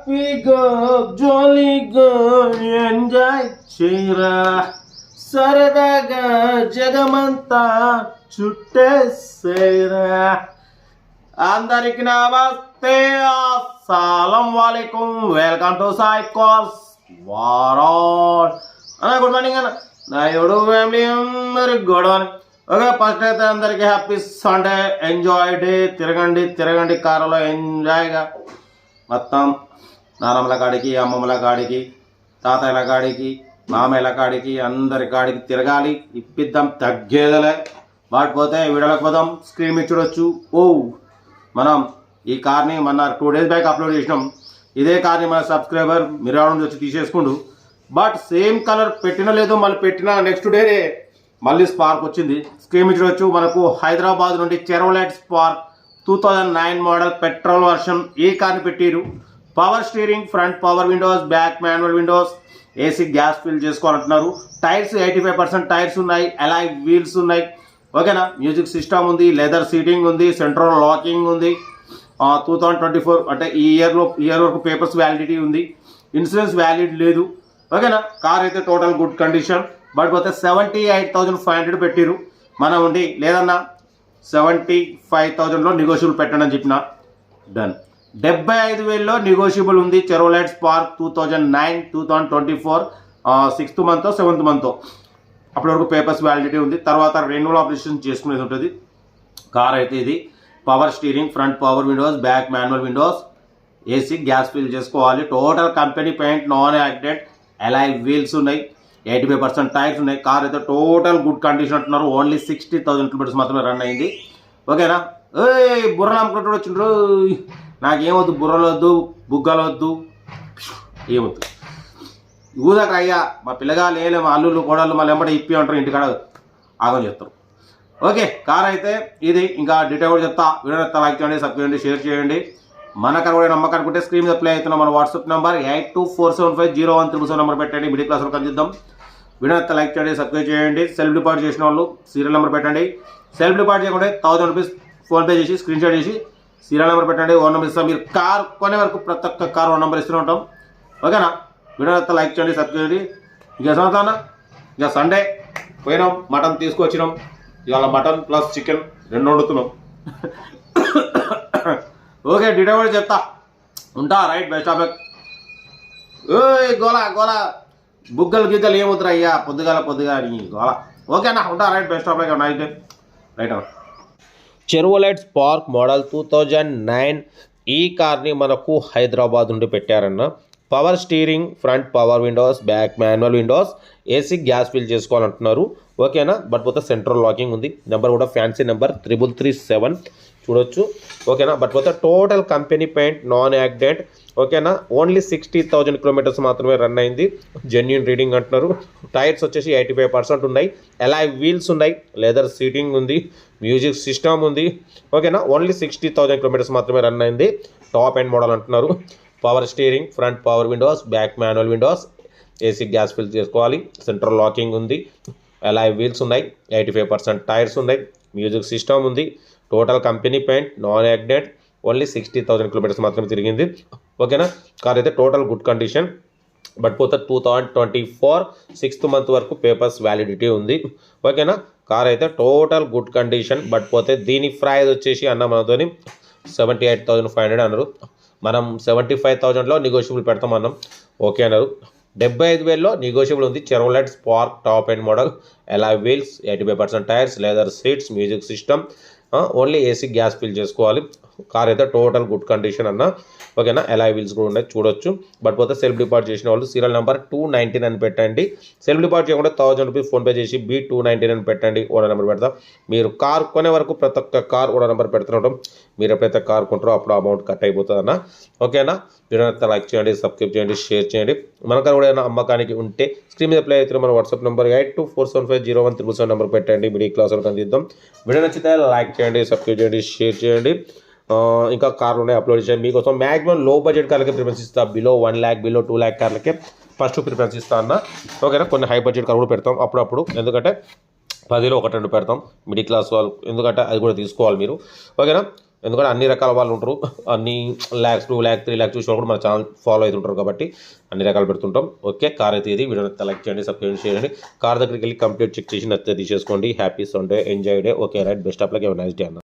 హ్యాపీగా జాలీగా ఎంజాయ్ చేయరా సరదాగా జగమంతా చుట్టేసేరా అందరికి నమస్తే అస్సలం వాలేకుం. వెల్కమ్ టు సాయి కాల్స్ వారాట్ అన్న గుడ్ మార్నింగ్ అన్న. నా ఎవడు ఫ్యామిలీ అందరి గొడవ ఓకే ఫస్ట్ అయితే అందరికీ హ్యాపీ సండే ఎంజాయ్ డే తిరగండి తిరగండి కారులో ఎంజాయ్గా మొత్తం నానమ్మల కాడికి అమ్మమ్మల కాడికి తాతయ్యల కాడికి మామయ్యల కాడికి అందరి కాడికి తిరగాలి. ఇప్పిద్దాం తగ్గేదలే. వాటిపోతే వీడియోలకు పోదాం. స్క్రీన్ మీద చూడొచ్చు. ఓ! మనం ఈ కార్ని మన టూ డేస్ బ్యాక్ అప్లోడ్ చేసినాం. ఇదే కార్ని మన సబ్స్క్రైబర్ మిరాడు నుంచి వచ్చి తీసేసుకుండు. బట్ సేమ్ కలర్ పెట్టినా లేదో మళ్ళీ పెట్టిన నెక్స్ట్ డే మళ్ళీ స్పార్క్ వచ్చింది. స్క్రీన్ మీద చూడొచ్చు. మనకు హైదరాబాద్ నుండి Chevrolet Spark two thousand nine model petrol version ఈ కార్ని పెట్టిరు. Power steering front power windows back manual windows AC gas fill చేసుకోవాలంటున్నారు. Tyres eighty five percent tyres ఉన్నాయి. అలాయ్ వీల్స్ ఉన్నాయి. ఓకేనా? మ్యూజిక్ సిస్టమ్ ఉంది లెదర్ సీటింగ్ ఉంది సెంట్రల్ లాకింగ్ ఉంది. Two thousand twenty four అంటే ఈ ఇయర్లో ఇయర్ వరకు పేపర్స్ వ్యాలిడిటీ ఉంది. ఇన్సూరెన్స్ వ్యాలిడ్ లేదు. ఓకేనా? కార్ అయితే టోటల్ గుడ్ కండిషన్ బట్ పోతే seventy eight thousand five hundred పెట్టిరు. మనం ఉండి లేదన్నా సెవెంటీ ఫైవ్ థౌజండ్లో నెగోషియబుల్ పెట్టండి అని చెప్పిన. డన్ డెబ్బై ఐదు వేలలో నెగోషియబుల్ ఉంది Chevrolet Spark two thousand nine two thousand twenty four sixth month seventh month అప్పటి వరకు పేపర్స్ వ్యాలిడిటీ ఉంది. తర్వాత రెన్యువల్ ఆపరేషన్ చేసుకునేది ఉంటుంది. కార్ అయితే ఇది. Power steering front power windows back manual windows AC gas fill చేసుకోవాలి. టోటల్ కంపెనీ పెయింట్ నాన్ యాక్టెడ్ ఎలాయ్ వీల్స్ ఉన్నాయి. ఎయిటీ ఫైవ్ పర్సెంట్ టైర్స్ ఉన్నాయి. కార్ అయితే టోటల్ గుడ్ కండిషన్ అంటున్నారు. ఓన్లీ సిక్స్టీ థౌసండ్ కిలోమీటర్స్ మాత్రమే రన్ అయింది. ఓకేనా? ఏ బుర్రలు అమ్ముకుంటాడు వచ్చిండ్రు. నాకేమొద్దు బుర్రలు వద్దు బుగ్గలు వద్దు ఏమొద్దు. ఊదాక అయ్యా మా పిల్లగా లేలే మా అల్లుళ్ళు కోడళ్ళు మళ్ళీ ఎంబడి ఇప్పి అంటారు ఇంటికాడ ఆగం చేస్తారు. ఓకే కార్ అయితే ఇది ఇంకా డీటెయిల్ కూడా చెప్తా. వీడియో చెప్తా లైక్ చేయండి సబ్స్క్రైబ్ చేయండి షేర్ చేయండి. మన కార్ కూడా నమ్మకం అనుకుంటే స్క్రీన్ మీద ప్లే అవుతున్న మన WhatsApp number eight two four seven five zero one triple seven number పెట్టండి. మిడిల్ క్లాస్లో కందిద్దాం వీడియో లైక్ చేయండి సబ్స్క్రైబ్ చేయండి. సెల్ఫ్ డిపాజిట్ చేసిన వాళ్ళు సీరియల్ నెంబర్ పెట్టండి. సెల్ఫ్ డిపాజిట్ చేయకుండా థౌసండ్ రూపీస్ ఫోన్పే చేసి స్క్రీన్ షాట్ చేసి సీరియల్ నెంబర్ పెట్టండి. ఓన్ నెంబర్ ఇస్తాం. మీరు కార్ కొనే వరకు ప్రతి ఒక్క కార్ ఓన్ నెంబర్ ఇస్తూనే ఉంటాం. ఓకేనా? వీడియో లైక్ చేయండి సబ్స్క్రైబ్ చేయండి. ఇక సమతానా ఇక సండే పోయినాం మటన్ తీసుకొచ్చినాం. ఇవాళ మటన్ ప్లస్ చికెన్ రెండు వండుతున్నాం. ఓకే డీటెయిల్ చెప్తా. ఉంటా రైట్ బెస్ట్ ఆఫ్ లక్. ఓయ్ గోలా గోలా. బుగ్గలు గిగ్గలు ఏమవుతారు అయ్యా? పొద్దుగాల పొద్దుగా నీ ఓకే అన్న ఉంటా right best of luck night right అన్న. Chevrolet Spark model two thousand nine ఈ కార్ని మనకు హైదరాబాద్ నుండి పెట్టారన్న. Power steering front power windows back manual windows AC gas fill చేసుకోవాలంటున్నారు. ఓకేనా? బట్ పోతే సెంట్రల్ లాకింగ్ ఉంది. నెంబర్ కూడా fancy number triple three seven చూడొచ్చు. ఓకేనా? బట్ పోతే total company paint non accident ఓకేనా? ఓన్లీ సిక్స్టీ థౌజండ్ కిలోమీటర్స్ మాత్రమే రన్ అయింది. జెన్యున్ రీడింగ్ అంటున్నారు. టైర్స్ వచ్చేసి ఎయిటీ ఫైవ్ పర్సెంట్ ఉన్నాయి. ఎలా వీల్స్ ఉన్నాయి. లెదర్ సీటింగ్ ఉంది. మ్యూజిక్ సిస్టమ్ ఉంది. ఓకేనా? ఓన్లీ సిక్స్టీ థౌజండ్ కిలోమీటర్స్ మాత్రమే రన్ అయింది. టాప్ అండ్ మోడల్ అంటున్నారు. Power steering front power windows back manual windows AC gas fill చేసుకోవాలి. సెంట్రల్ లాకింగ్ ఉంది. అలాయ్ వీల్స్ ఉన్నాయి ఎయిటీ ఫైవ్ పర్సెంట్ టైర్స్ ఉన్నాయి మ్యూజిక్ సిస్టమ్ ఉంది టోటల్ కంపెనీ పెయింట్ నాన్ యాక్డెడ్ only sixty thousand kilometres మాత్రమే తిరిగింది. ఓకేనా కార్ అయితే టోటల్ గుడ్ కండిషన్ బట్ పోతే two thousand twenty four sixth month వరకు పేపర్స్ వ్యాలిడిటీ ఉంది. ఓకేనా కార్ అయితే టోటల్ గుడ్ కండిషన్ బట్ పోతే దీని ప్రైజ్ వచ్చేసి అన్న మనతోని seventy eight thousand five hundred అన్నారు. మనం సెవెంటీ ఫైవ్ థౌజండ్లో నెగోషియబుల్ పెడతాం అన్నాం. ఓకే అన్నారు. డెబ్బై ఐదు వేలలో నెగోషియబుల్ ఉంది. Chevrolet Spark top end model alloy wheels eighty five percent tyres leather seats music system only AC gas fill చేసుకోవాలి. కార్ అయితే టోటల్ గుడ్ కండిషన్ అన్న. ఓకేనా ఎలా వీల్స్ కూడా ఉన్నాయి చూడొచ్చు. బట్ పోతే సెల్ఫ్ డిపార్ట్ చేసిన వాళ్ళు సీరియల్ నెంబర్ టూ నైన్టీన్ అని పెట్టండి. సెల్ఫ్ డిపార్ట్ చేయకుండా థౌసండ్ రూపీస్ ఫోన్పే చేసి బీ టూ నైన్టీన్ అని పెట్టండి ఓనర్ నెంబర్ పెడతాం. మీరు కార్ కొనే వరకు ప్రతి ఒక్క కార్ ఓనర్ నెంబర్ పెడుతుంటాం మీరు ఎప్పుడైతే కార్ కొంటారో అప్పుడు అమౌంట్ కట్ అయిపోతుంది అన్న. ఓకేనా వీడియో లైక్ చేయండి సబ్స్క్రైబ్ చేయండి షేర్ చేయండి. మనకు కూడా ఏమైనా అమ్మకానికి ఉంటే స్క్రీన్ మీద ప్లే అవుతున్న మన WhatsApp number eight two four seven five zero one triple seven number పెట్టండి. మిడిల్ క్లాస్ వరకు అందిద్దాం. వీడియో నచ్చితే లైక్ చేయండి సబ్స్క్రైబ్ చేయండి షేర్ చేయండి. ఇంకా కార్లు ఉన్నాయి అప్లోడ్ చేయండి. మీకోసం మ్యాక్సిమం లో బడ్జెట్ కార్లకే ప్రిఫరెన్స్ ఇస్తా. Below one lakh below two lakh కార్లకే first preference ఇస్తా అన్న. ఓకేనా కొన్ని హై బడ్జెట్ కార్ కూడా పెడతాం అప్పుడప్పుడు. ఎందుకంటే పదిలో ఒకటి రెండు పెడతాం. మిడిల్ క్లాస్ వాళ్ళు. ఎందుకంటే అది కూడా తీసుకోవాలి మీరు. ఓకేనా ఎందుకంటే అన్ని రకాల వాళ్ళు ఉంటారు. అన్ని ల్యాక్స్ టూ ల్యాక్ త్రీ ల్యాక్స్ చూసిన కూడా మన ఛానల్ ఫాలో అవుతుంటారు కాబట్టి అన్ని రకాలు పెడుతుంటాం. ఓకే కార్ అయితే ఇది. వీడియో నచ్చితే లైక్ చేయండి సబ్స్క్రైబ్ చేయండి. కార్ దగ్గరికి వెళ్ళి కంప్లీట్ చెక్ చేసి నచ్చితే తీసేసుకోండి. Happy Sunday enjoy day okay right best of luck nice day అన్న.